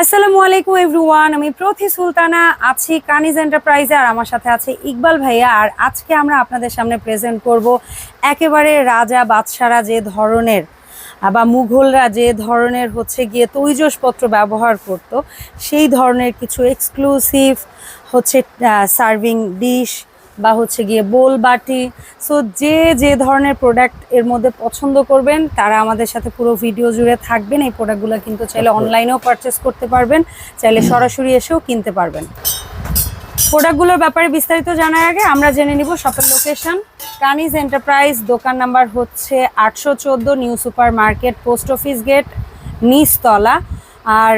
আসসালামু আলাইকুম এভরিওয়ান, আমি প্রথি সুলতানা, আছি কানিজ এন্টারপ্রাইজে আর আমার সাথে আছে ইকবাল ভাইয়া। আর আজকে আমরা আপনাদের সামনে প্রেজেন্ট করব একেবারে রাজা বাদশারা যে ধরনের বা মুঘলরা যে ধরনের হচ্ছে গিয়ে তৈজসপত্র ব্যবহার করত, সেই ধরনের কিছু এক্সক্লুসিভ হচ্ছে সার্ভিং ডিশ বা হচ্ছে গিয়ে বোল বাটি। সো যে যে ধরনের প্রোডাক্টের মধ্যে পছন্দ করবেন তারা আমাদের সাথে পুরো ভিডিও জুড়ে থাকবেন। এই প্রোডাক্টগুলো কিন্তু চাইলে অনলাইনেও পারচেস করতে পারবেন চাইলে সরাসরি এসেও কিনতে পারবেন। প্রোডাক্টগুলোর ব্যাপারে বিস্তারিত জানার আগে আমরা জেনে নিব শপের লোকেশন কানিজ এন্টারপ্রাইজ দোকান নাম্বার হচ্ছে আটশো চোদ্দ new super market post office gate নিচতলা। আর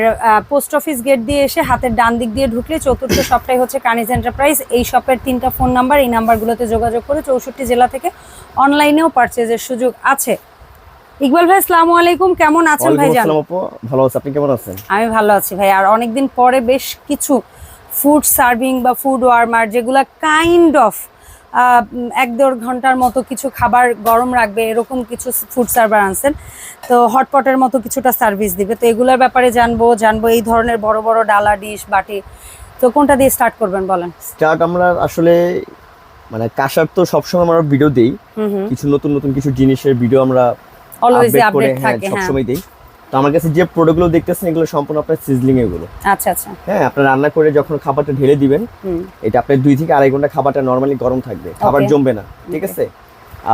পোস্ট অফিস গেট দিয়ে এসে হাতের ডান দিক দিয়ে ঢুকলে চতুর্থ শপটাই হচ্ছে কানিজ এন্টারপ্রাইজ এই শপের তিনটা ফোন নাম্বার এই নাম্বারগুলোতে যোগাযোগ করে চৌষট্টি জেলা থেকে অনলাইনেও পারচেজের সুযোগ আছে। ইকবাল ভাই আসসালামু আলাইকুম। কেমন আছেন ভাই আপু। ভালো আছি। আপনি কেমন আছেন? আমি ভালো আছি ভাই। আর অনেকদিন পরে বেশ কিছু ফুড সার্ভিং বা ফুড ওয়ার্মার যেগুলো কাইন্ড অফ এক দেড় ঘণ্টার মতো কিছু খাবার গরম রাখবে এরকম কিছু ফুড সার্ভার আনছেন। তো হটপটের মতো কিছুটা সার্ভিস দিবে। তো এগুলোর ব্যাপারে জানব জানব এই ধরনের বড় বড় ডালা ডিশ বাটি। তো কোনটা দিয়ে স্টার্ট করবেন বলেন? স্টার্ট আমরা আসলে মানে কাশার তো সবসময় আমরা ভিডিও দেই। কিছু নতুন নতুন কিছু জিনিসের ভিডিও আমরা অলওয়েজ আপডেট করে আপডেট হ্যাঁ থাকে হ্যাঁ। সবসময় দেই। আমার কাছে যে প্রোডাক্টগুলো দেখতেছেন এগুলো সম্পূর্ণ আপনার সিজলিং এগুলো। আচ্ছা আচ্ছা। হ্যাঁ আপনার রান্না করে যখন খাবারটা ঢেলে দিবেন এটা আপনার দুই থেকে আড়াই ঘণ্টা খাবারটা নর্মালি গরম থাকবে খাবার জমবে না ঠিক আছে?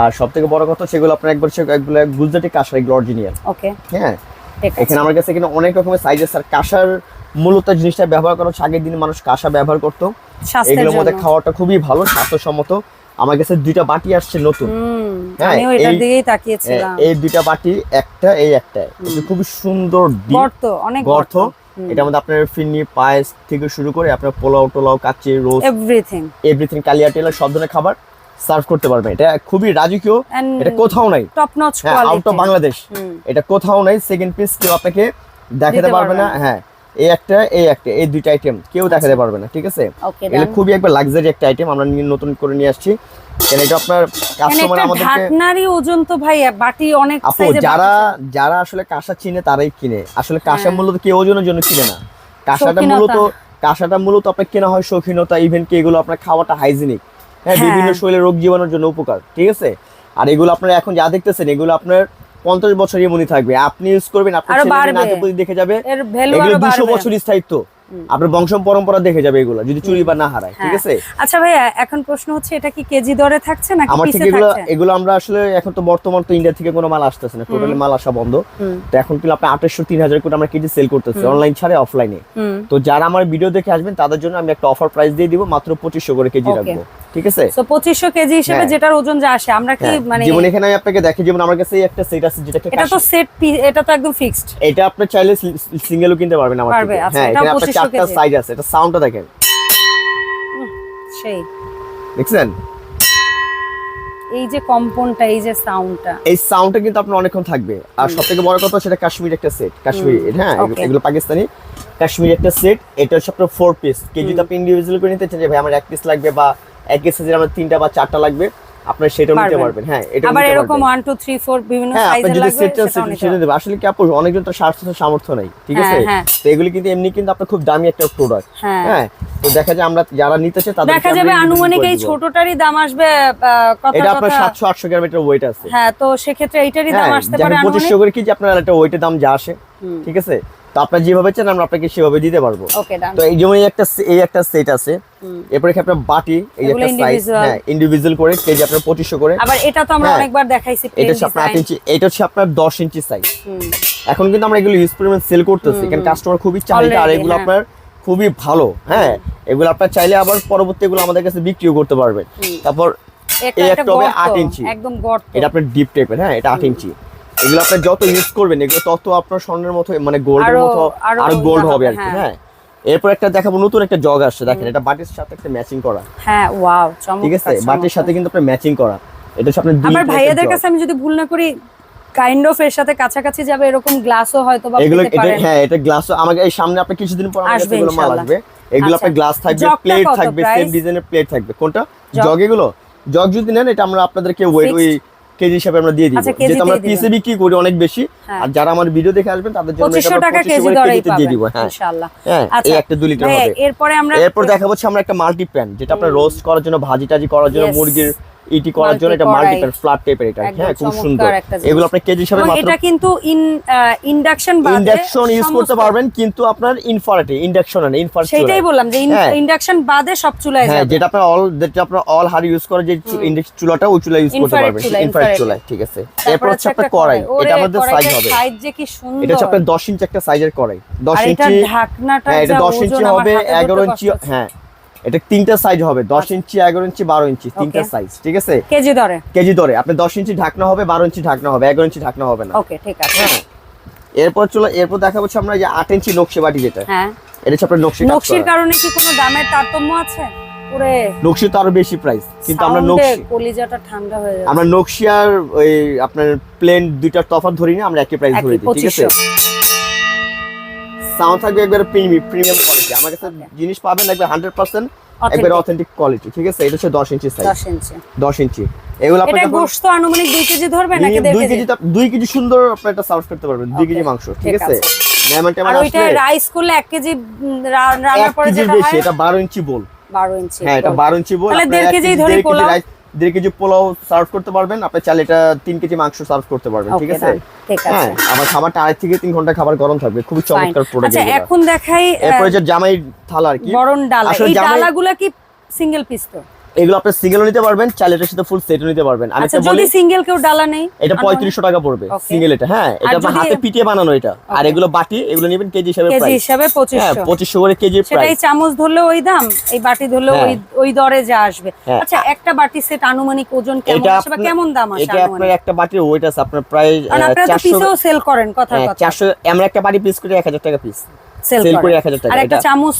আর সব থেকে বড় কথা সেগুলো আপনার একবার সে একগুলো গুজরাটি কাঁসার এগুলো অরিজিনাল ওকে হ্যাঁ। এখানে আমার কাছে এখানে অনেক রকমের সাইজ আছে আর কাঁসার মূলত জিনিসটা ব্যবহার করা আগের দিনে মানুষ কাঁসা ব্যবহার করতো। এগুলোর মধ্যে খাওয়াটা খুবই ভালো স্বাস্থ্যসম্মত। আমার কাছে দুইটা বাটি আসছে নতুন। হ্যাঁ, এটার এই- দিকেই তাকিয়েছিলাম। এই দুইটা বাটি একটা এই একটা এটা খুবই সুন্দর গর্ত অনেক গর্ত। এটার মধ্যে আপনার ফিরনি পায়েস থেকে শুরু করে আপনার পোলাও টোলাও কাচ্চি রোজ এভরিথিং এভরিথিং কালিয়া টেলা সব ধরনের খাবার সার্ভ করতে পারবেন। এটা খুবই রাজকীয়। এটা কোথাও নাই। টপ নচ হ্যাঁ আউট অফ বাংলাদেশ এটা কোথাও নাই সেকেন্ড পিস কেউ আপনাকে দেখাতে পারবে পারবে না। হ্যাঁ এই একটা এই একটা এই দুইটা আইটেম কেউ দেখাতে পারবে না ঠিক আছে? এগুলো খুবই একবার লাক্সারি একটা আইটেম আমরা নিয়ে নতুন করে নিয়ে আসছি। এটা আপনার কাস্টমার একটা আমাদেরকে ঢাকনারই ওজন তো ভাই বাটি অনেক সাইজে যারা যারা আসলে কাঁসা চিনে তারাই কিনে। আসলে কাঁসা হ্যাঁ। মূলত কেউ ওজনের জন্য কিনে না। কাঁসাটা মূলত কাঁসাটা মূলত আপনার কেনা হয় শৌখিনতা ইভেন কি এগুলো আপনার খাওয়াটা হাইজিনিক হ্যাঁ হ্যাঁ। বিভিন্ন শরীরের রোগ জীবাণুর জন্য উপকার ঠিক আছে? আর এগুলো আপনারা এখন যা দেখতেছেন এগুলো আপনার পঞ্চাশ বছর এমনই থাকবে। আপনি ইউজ করবেন আপনার পুতি দেখে যাবে। এগুলো দুশো বছর স্থায়িত্ব। আপনার বংশ পরম্পরা দেখে যাবে এগুলো যদি চুরি বা না হারায় ঠিক হ্যাঁ। আছে? আচ্ছা ভাইয়া এখন প্রশ্ন হচ্ছে এটা কি কেজি দরে থাকছে নাকি আমার থেকে এগুলো এগুলো আমরা আসলে এখন তো বর্তমান তো ইন্ডিয়া থেকে কোনো মাল আসতেছে না। টোটালি মাল আসা বন্ধ। তো এখন কিন্তু আপনি আঠাশশো তিন হাজার করে আমরা কেজি সেল করতেছি। অনলাইন ছাড়ে অফলাইনে তো যারা আমার ভিডিও দেখে আসবেন তাদের জন্য আমি একটা অফার প্রাইস দিয়ে দিব মাত্র পঁচিশশো করে কেজি. রাখব। ঠিক আছে? সো পঁচিশশো কেজি হিসেবে হ্যাঁ। যেটার ওজন যা আসে আমরা কি হ্যাঁ, মানে যেমন এখানে আমি আপনাকে দেখি যেমন আমার কাছে এই একটা সেট আছে যেটাকে এটা তো সেট এটা তো একদম ফিক্সড এটা আপনি চাইলে সিঙ্গেলও কিনতে পারবেন আমার থেকে। আচ্ছা, হ্যাঁ আপনার 2500 চারটা কেজি। সাইজ আছে এটা সাউন্ডটা দেখেন। সেই। দেখছেন? এই যে কম্পনটা এই যে সাউন্ডটা এই সাউন্ডটা কিন্তু আপনার অনেকক্ষণ থাকবে। আর সব থেকে বড় কথা সেটা কাশ্মীর একটা সেট কাশ্মীরি হ্যাঁ এগুলো- পাকিস্তানি। কাশ্মীরি একটা সেট এটা আপনার ফোর পিস কেজি আপনি ইন্ডিভিজুয়াল করে নিতে চান ভাই আমার এক পিস লাগবে বা এক কেসের আমার তিনটা বা চারটা লাগবে আপনার সেটাও নিতে পারবেন। হ্যাঁ এটা আবার এরকম ওয়ান টু থ্রি ফোর বিভিন্ন হ্যাঁ সাইজের লাগবে সেটটা সেটাও নিতে সেটা দেবে। আসলে কি আপু অনেকজন তো স্বাস্থ্য সামর্থ্য নাই ঠিক আছে? হ্যাঁ, হ্যাঁ। তো এগুলি কিন্তু এমনি কিন্তু আপনার খুব দামি একটা প্রোডাক্ট হ্যাঁ। হ্যাঁ তো দেখা যায় আমরা যারা নিতে চাই তাদের দেখা যাবে আনুমানিক এই ছোটটারই দাম আসবে কথা এটা আপনার কথা। সাতশো আটশো গ্রাম একটা ওয়েট আছে। হ্যাঁ তো সেক্ষেত্রে এইটারই দাম হ্যাঁ আসতে পারে আনুমানিক। করে কেজি আপনার একটা ওয়েটের দাম যা আসে ঠিক আছে? তো আপনার যেভাবে চান আমরা আপনাকে সেভাবে দিতে পারব। তো এই যেমন একটা এই একটা সেট আছে এরপরে আপনার বাটি এই একটা সাইজ হ্যাঁ ইন্ডিভিজুয়াল করে কেজি আপনার করে। আবার এটা তো আমরা হ্যাঁ। অনেকবার দেখাইছি এটা হচ্ছে আপনার ইঞ্চি এটা হচ্ছে আপনার দশ ইঞ্চি সাইজ এখন কিন্তু আমরা এগুলো ইউজ পরিমাণ সেল করতেছি কারণ কাস্টমার খুবই চাহিদা আর এগুলো হ্যাঁ। আপনার খুবই ভালো হ্যাঁ। এগুলো আপনার চাইলে আবার পরবর্তী এগুলো আমাদের কাছে বিক্রিও করতে পারবেন। তারপর এই একটা হবে আট ইঞ্চি। একদম গর্ত। এটা আপনার ডিপ টাইপের হ্যাঁ এটা আট ইঞ্চি। এগুলো আপনার যত ইউজ করবেন এগুলো তত আপনার স্বর্ণের মতো মানে গোল্ডের মতো আরও গোল্ড হবে আর কি হ্যাঁ। হ্যাঁ। এরপর একটা দেখাবো নতুন একটা জগ আসছে দেখেন এটা বাটির সাথে একটা ম্যাচিং করা। হ্যাঁ ওয়াও চমৎকার ঠিক আছে? বাটির সাথে কিন্তু আপনার ম্যাচিং করা। এটা দুই আবার ভাইয়াদের কাছে আমি যদি ভুল না করি কাইন্ড অফ এর সাথে কাছাকাছি যাবে এরকম গ্লাসও হয়তো বা এগুলো এটা হ্যাঁ এটা গ্লাস আমাকে এই সামনে আপনি কিছুদিন পর আমার আসবে এগুলো মাল। আসবে। এগুলো আপনার আচ্ছা। গ্লাস থাকবে প্লেট থাকবে সেম ডিজাইনের প্লেট থাকবে। কোনটা? জগ? এগুলো? জগ যদি নেন এটা আমরা আপনাদেরকে ওয়েট ওই? কেজি হিসাবে আমরা দিয়ে দিই যেটা যেহেতু আমরা। পিসে বিক্রি করি অনেক বেশি হ্যাঁ। আর যারা আমার ভিডিও দেখে আসবেন তাদের জন্য এটা পঁচিশশো আমরা টাকা কেজি কেজিতে দিয়ে দিব হ্যাঁ। ইনশাআল্লাহ। হ্যাঁ এই আচ্ছা একটা 2 লিটার হবে এরপরে আমরা এরপর দেখাবো হচ্ছে আমরা একটা মাল্টি প্যান যেটা আপনারা রোস্ট করার জন্য ভাজি টাজি করার জন্য মুরগির ইটি করার জন্য এটা মাল্টি ফ্ল্যাট টাইপের এটা হ্যাঁ খুব সুন্দর। এগুলো আপনার কেজি হিসাবে মাত্র এটা কিন্তু ইন্ডাকশন বাদে ইন্ডাকশন ইউজ করতে পারবেন কিন্তু আপনার ইনফ্রারেটে ইন্ডাকশন না ইনফ্রারেট সেটাই বললাম যে হ্যাঁ। ইন্ডাকশন বাদে সব চুলায় হ্যাঁ যাবে। যেটা আপনার অল যেটা আপনার অল হার ইউজ করে যে ইন্ডাকশন চুলাটা ওই চুলা ইউজ করতে পারবেন চুলা, ইনফ্রারেট চুলা ঠিক আছে। এরপর হচ্ছে আপনার কড়াই এটা আমাদের সাইজ হবে। সাইজ যে কি সুন্দর এটা হচ্ছে আপনার 10 ইঞ্চি একটা সাইজের কড়াই। 10 আর এটা ইঞ্চি ঢাকনাটা হ্যাঁ এটা 10 ইঞ্চি হবে 11 ইঞ্চি হ্যাঁ। এটা তিনটা সাইজ হবে 10 ইঞ্চি 11 ইঞ্চি 12 ইঞ্চি তিনটা সাইজ ঠিক আছে? কেজি দরে? কেজি ধরে আপনি 10 ইঞ্চি ঢাকনা হবে 12 ইঞ্চি ঢাকনা হবে 11 ইঞ্চি ঢাকনা হবে না। ওকে ঠিক আছে। হ্যাঁ। এরপর চলো এরপর দেখা হচ্ছে আমরা যে 8 ইঞ্চি নকশি বাটি যেটা। হ্যাঁ। এটা হচ্ছে আপনার নকশি নকশির কারণে কি কোনো দামের তারতম্য আছে? ওরে। নকশি তো আরও বেশি প্রাইস কিন্তু আমরা sound এ নকশি কলিজাটা ঠান্ডা হয়ে যাচ্ছে। আমরা নকশি আর ওই আপনার প্লেন দুইটার তফাৎ ধরি না আমরা একই প্রাইস ধরে দিই ঠিক আছে? 2500 সাউন্ড থাকবে একবার প্রিমিয়াম প্রিমিয়াম কোয়ালিটি আমার কাছে জিনিস পাবেন একবার 100% Authentic। একবার অথেন্টিক কোয়ালিটি ঠিক আছে? এটা হচ্ছে 10 ইঞ্চি সাইজ 10 ইঞ্চি। 10 ইঞ্চি। এগুলো আপনি এটা গোশত আনুমানিক 2 কেজি ধরবে নাকি দুই কেজি? দুই কেজি সুন্দর আপনি একটা সার্ভ করতে পারবেন দুই কেজি মাংস ঠিক আছে? মেহমান আর ওইটা রাইস করলে 1 কেজি এক রান্নার পরে যেটা হয়? এটা 12 ইঞ্চি বোল। 12 ইঞ্চি হ্যাঁ এটা 12 ইঞ্চি বোল তাহলে দেড় কেজি কেজি- ধরি পোলাও? দেড় কেজি পোলাও সার্ভ করতে পারবেন। আপনি চাইলে এটা তিন কেজি মাংস সার্ভ করতে পারবেন ঠিক আছে. হ্যাঁ আমার খাবারটা আড়াই থেকে তিন ঘণ্টা খাবার গরম থাকবে। খুবই চমৎকার প্রোডাক্ট আচ্ছা এখন দেখাই এরপরে যে জামাই থালা আর কি। বরণ ডালা। এই ডালাগুলা কি সিঙ্গেল পিস তো? এগুলো আপনি সিঙ্গেলও নিতে পারবেন চাইলে এটার সাথে ফুল সেটও নিতে পারবেন। আমি আচ্ছা একটা যদি সিঙ্গেল কেউ ডালা নেই এটা আনব না? পঁয়ত্রিশশো টাকা পড়বে সিঙ্গেল এটা হ্যাঁ এটা আপনার হাতে পিটিয়ে বানানো এটা। আর এগুলো বাটি এগুলো নেবেন কেজি হিসাবে কেজি প্রাইস হিসাবে হ্যাঁ 2500 করে কেজি প্রাইস সেটাই চামচ ধরলে ওই দাম এই বাটি ধরলে হ্যাঁ। ওই ওই দরে যা আসবে। হ্যাঁ। আচ্ছা একটা বাটি সেট আনুমানিক ওজন কেমন এটা আসে বা কেমন দাম আসে এটা আপনার একটা বাটির ওয়েট আছে আপনার প্রায় কারণ আপনারা তো চারশো পিসেও সেল করেন কথা কথা। চারশো আমরা একটা বাটি পিস করে এক হাজার টাকা পিস সেল করি করেন 1000 টাকা, আর একটা এটা- চামচ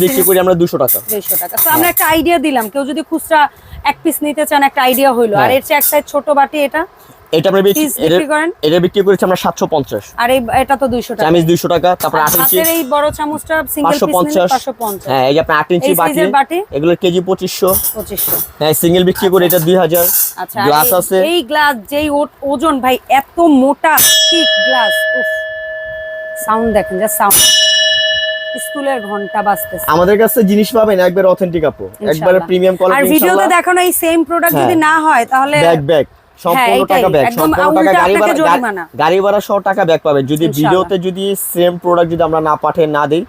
বিক্রি করি আমরা দুশো টাকা। 200 টাকা। তো আমরা একটা আইডিয়া দিলাম কেউ যদি খুচরা এক পিস নিতে চান একটা আইডিয়া হইল। আর হ্যাঁ। এর চেয়ে এক সাইজ ছোট বাটি এটা এটা আমরা বিক্রি করেন? এটা- বিক্রি করেছি আমরা সাতশো পঞ্চাশ। আর এই এটা তো 200 টাকা। চামিচ দুইশো টাকা তারপর আর আট ইঞ্চি এই বড় চামচটা সিঙ্গেল পিস নিলে পঞ্চাশ। 550 হ্যাঁ এই যে আপনার আট ইঞ্চি বাটি এগুলো কেজি পঁচিশশো। 2500 হ্যাঁ সিঙ্গেল বিক্রি করে এটা দুই হাজার। আচ্ছা গ্লাস আছে। এই গ্লাস যেই ওজন ভাই এত মোটা ঠিক গ্লাস উফ। সাউন্ড দেখেন যা সাউন্ড স্কুলের ঘণ্টা বাজতেছে। আমাদের কাছে জিনিস পাবেন একবার অথেন্টিক আপু। একবার প্রিমিয়াম প্রিমিয়াম আর কোয়ালিটি ভিডিওতে দেখানো এই সেম প্রোডাক্ট যদি হ্যাঁ। না হয় তাহলে ব্যাক ব্যাগ সম্পূর্ণ হ্যাঁ, টাকা ব্যাগ একদম সম্পূর্ণ টাকা গাড়ি ভাড়া গাড়ি ভাড়া সহ টাকা ব্যাগ পাবেন। যদি ভিডিওতে যদি সেম প্রোডাক্ট যদি আমরা না পাঠিয়ে না দেই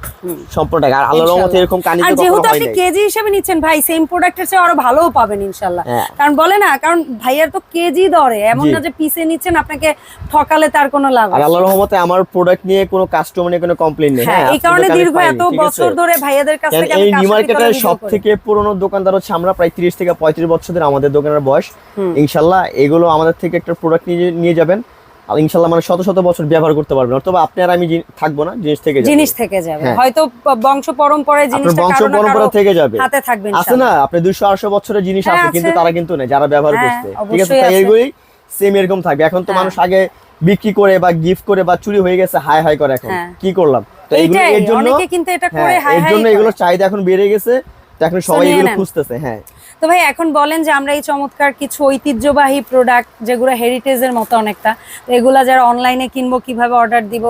সম্পূর্ণ টাকা। আর আল্লাহর রহমতে এরকম কানি আর যেহেতু আপনি কেজি হিসেবে নিচ্ছেন ভাই সেম প্রোডাক্টের চেয়ে আরও ভালোও পাবেন ইনশাল্লাহ হ্যাঁ। কারণ বলে না কারণ ভাইয়ার তো কেজি দরে এমন না যে পিসে নিচ্ছেন আপনাকে ঠকালে তার কোনো লাভ আর আল্লাহর রহমতে আমার প্রোডাক্ট নিয়ে কোনো কাস্টমার নিয়ে কোনো কমপ্লেইন নেই। হ্যাঁ হ্যাঁ এই কারণে দীর্ঘ এত বছর ধরে ভাইয়াদের কাছ থেকে আমি নিউ মার্কেটের পুরনো দোকানদার হচ্ছে আমরা প্রায় 30 থেকে 35 বছর ধরে আমাদের দোকানের বয়স। ইনশাল্লাহ এগুলো আমাদের থেকে একটা প্রোডাক্ট নিয়ে নিয়ে যাবেন আর ইনশাল্লাহ মানে শত শত বছর ব্যবহার করতে পারবেন। অথবা আপনি আর আমি থাকব না জিনিস থেকে জিনিস থেকে যাবে। হ্যাঁ। হয়তো বংশ পরম্পরায় জিনিসটা বংশ পরম্পরা থেকে যাবে। হাতে থাকবে আছে না? আপনি বছরের জিনিস হ্যাঁ, আছে কিন্তু তারা কিন্তু নেই যারা ব্যবহার হ্যাঁ, ঠিক আছে? তাই সেম এরকম থাকবে। এখন তো। মানুষ আগে বিক্রি করে বা গিফট করে বা চুরি হয়ে গেছে হাই হাই করে এখন। কি করলাম? তো এগুলো এর জন্য কিন্তু এটা করে হাই এর জন্য। এগুলোর চাহিদা এখন বেড়ে গেছে। তো এখন সবাই এগুলো খুঁজতেছে হ্যাঁ। তো ভাই এখন বলেন যে আমরা এই চমৎকার কিছু ঐতিহ্যবাহী প্রোডাক্ট যেগুলো হেরিটেজের মতো অনেকটা তো এগুলা যারা অনলাইনে কিনবো কীভাবে অর্ডার দিব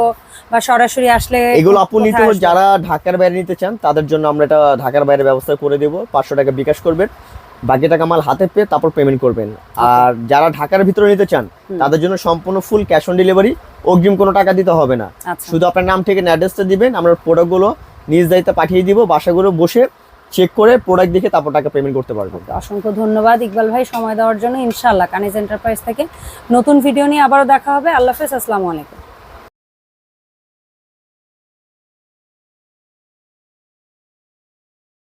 বা সরাসরি আসলে এগুলো আপু নিতে কোথায় হলে আসবে? যারা ঢাকার বাইরে নিতে চান তাদের জন্য আমরা এটা ঢাকার বাইরে ব্যবস্থা করে দেব। পাঁচশো টাকা বিকাশ করবেন। বাকি টাকা মাল হাতে পেয়ে তারপর পেমেন্ট করবেন। আর যারা ঢাকার ভিতরে নিতে চান তাদের জন্য সম্পূর্ণ ফুল ক্যাশ অন ডেলিভারি অগ্রিম কোনো টাকা দিতে হবে না। আচ্ছা। শুধু আপনার নাম থেকে অ্যাড্রেসটা দিবেন আমরা প্রোডাক্টগুলো নিজ দায়িত্বে পাঠিয়ে দিব বাসাগুলো বসে চেক করে প্রোডাক্ট দেখে তারপর টাকা পেমেন্ট করতে পারবেন। অসংখ্য ধন্যবাদ। ইকবাল ভাই, সময় দেওয়ার জন্য ইনশাআল্লাহ। কানিজ এন্টারপ্রাইজ থেকে নতুন ভিডিও নিয়ে আবারও দেখা হবে। আল্লাহ হাফেজ, আসসালামু আলাইকুম।